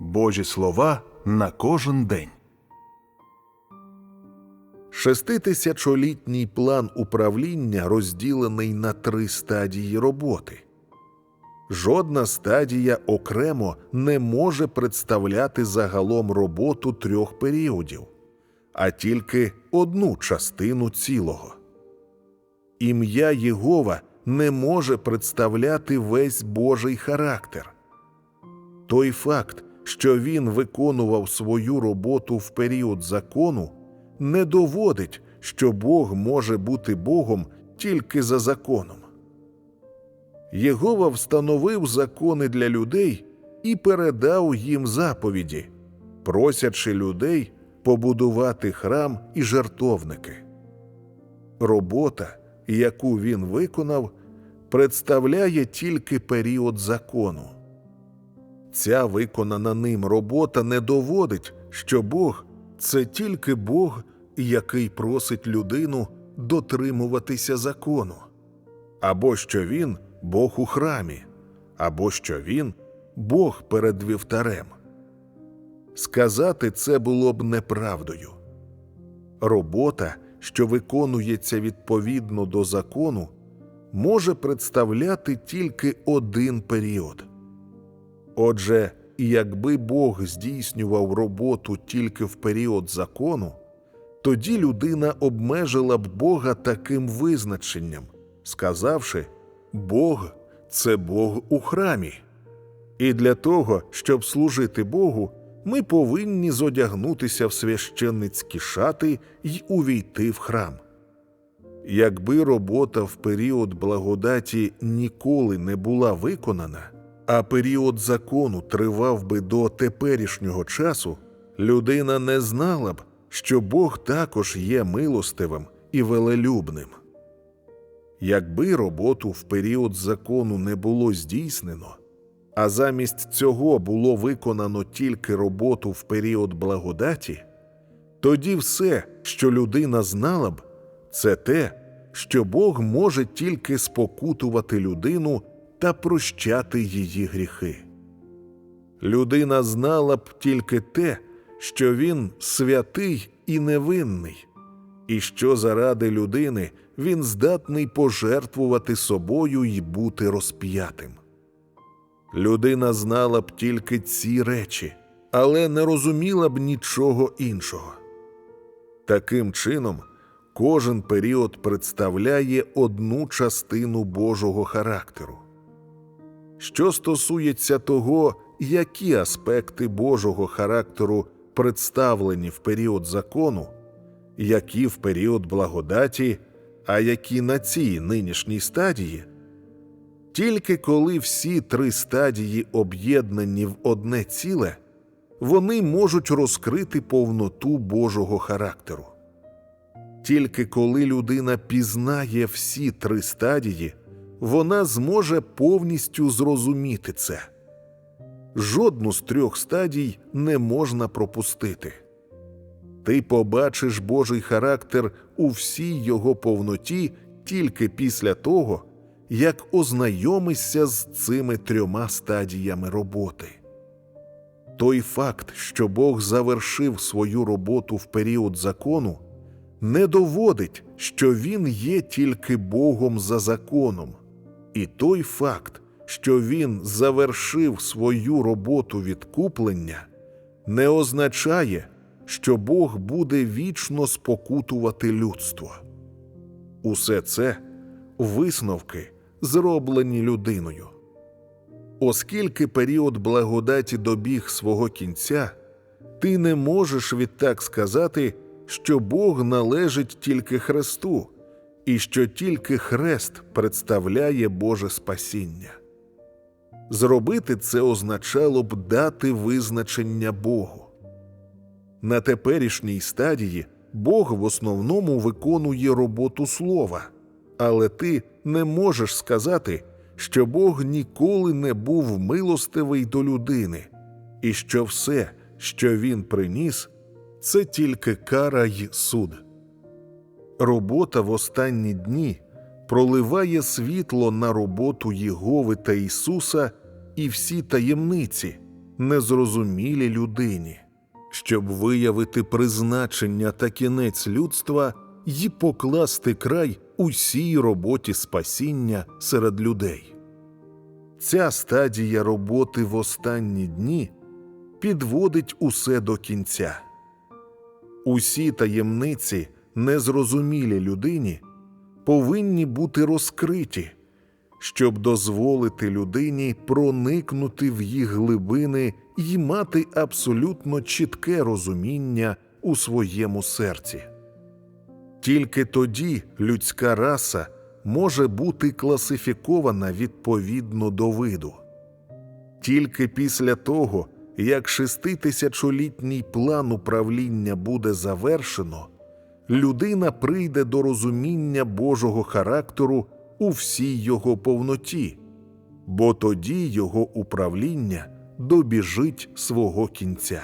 Божі слова на кожен день. Шеститисячолітній план управління розділений на три стадії роботи. Жодна стадія окремо не може представляти загалом роботу трьох періодів, а тільки одну частину цілого. Ім'я Єгова не може представляти весь Божий характер. Той факт, що він виконував свою роботу в період закону, не доводить, що Бог може бути Богом тільки за законом. Єгова встановив закони для людей і передав їм заповіді, просячи людей побудувати храм і жертовники. Робота, яку він виконав, представляє тільки період закону. Ця виконана ним робота не доводить, що Бог це тільки Бог, який просить людину дотримуватися закону, або що він Бог у храмі, або що він Бог перед вівтарем. Сказати це було б неправдою. Робота, що виконується відповідно до закону, може представляти тільки один період. Отже, якби Бог здійснював роботу тільки в період закону, тоді людина обмежила б Бога таким визначенням, сказавши Бог це Бог у храмі. І для того, щоб служити Богу, ми повинні зодягнутися в священницькі шати й увійти в храм. Якби робота в період благодаті ніколи не була виконана, а період закону тривав би до теперішнього часу, людина не знала б, що Бог також є милостивим і велелюбним. Якби роботу в період закону не було здійснено, а замість цього було виконано тільки роботу в період благодаті, тоді все, що людина знала б, це те, що Бог може тільки спокутувати людину та прощати її гріхи. Людина знала б тільки те, що він святий і невинний, і що заради людини він здатний пожертвувати собою і бути розп'ятим. Людина знала б тільки ці речі, але не розуміла б нічого іншого. Таким чином, кожен період представляє одну частину Божого характеру. Що стосується того, які аспекти Божого характеру представлені в період закону, які в період благодаті, а які на цій нинішній стадії, тільки коли всі три стадії об'єднані в одне ціле, вони можуть розкрити повноту Божого характеру. Тільки коли людина пізнає всі три стадії, вона зможе повністю зрозуміти це. Жодну з трьох стадій не можна пропустити. Ти побачиш Божий характер у всій його повноті тільки після того, як ознайомишся з цими трьома стадіями роботи. Той факт, що Бог завершив свою роботу в період закону, не доводить, що Він є тільки Богом за законом, і той факт, що Він завершив свою роботу відкуплення, не означає, що Бог буде вічно спокутувати людство. Усе це висновки, зроблені людиною. Оскільки період благодаті добіг свого кінця, ти не можеш відтак сказати, що Бог належить тільки Христу, і що тільки Хрест представляє Боже спасіння. Зробити це означало б дати визначення Богу. На теперішній стадії Бог в основному виконує роботу слова, але ти не можеш сказати, що Бог ніколи не був милостивий до людини, і що все, що він приніс, це тільки кара й суд. Робота в останні дні проливає світло на роботу Єгови та Ісуса і всі таємниці, незрозумілі людині, щоб виявити призначення та кінець людства і покласти край усій роботі спасіння серед людей. Ця стадія роботи в останні дні підводить усе до кінця. Усі таємниці, незрозумілі людині, повинні бути розкриті, щоб дозволити людині проникнути в їх глибини і мати абсолютно чітке розуміння у своєму серці. Тільки тоді людська раса може бути класифікована відповідно до виду. Тільки після того, як шеститисячолітній план управління буде завершено, людина прийде до розуміння Божого характеру у всій його повноті, бо тоді його управління добіжить свого кінця.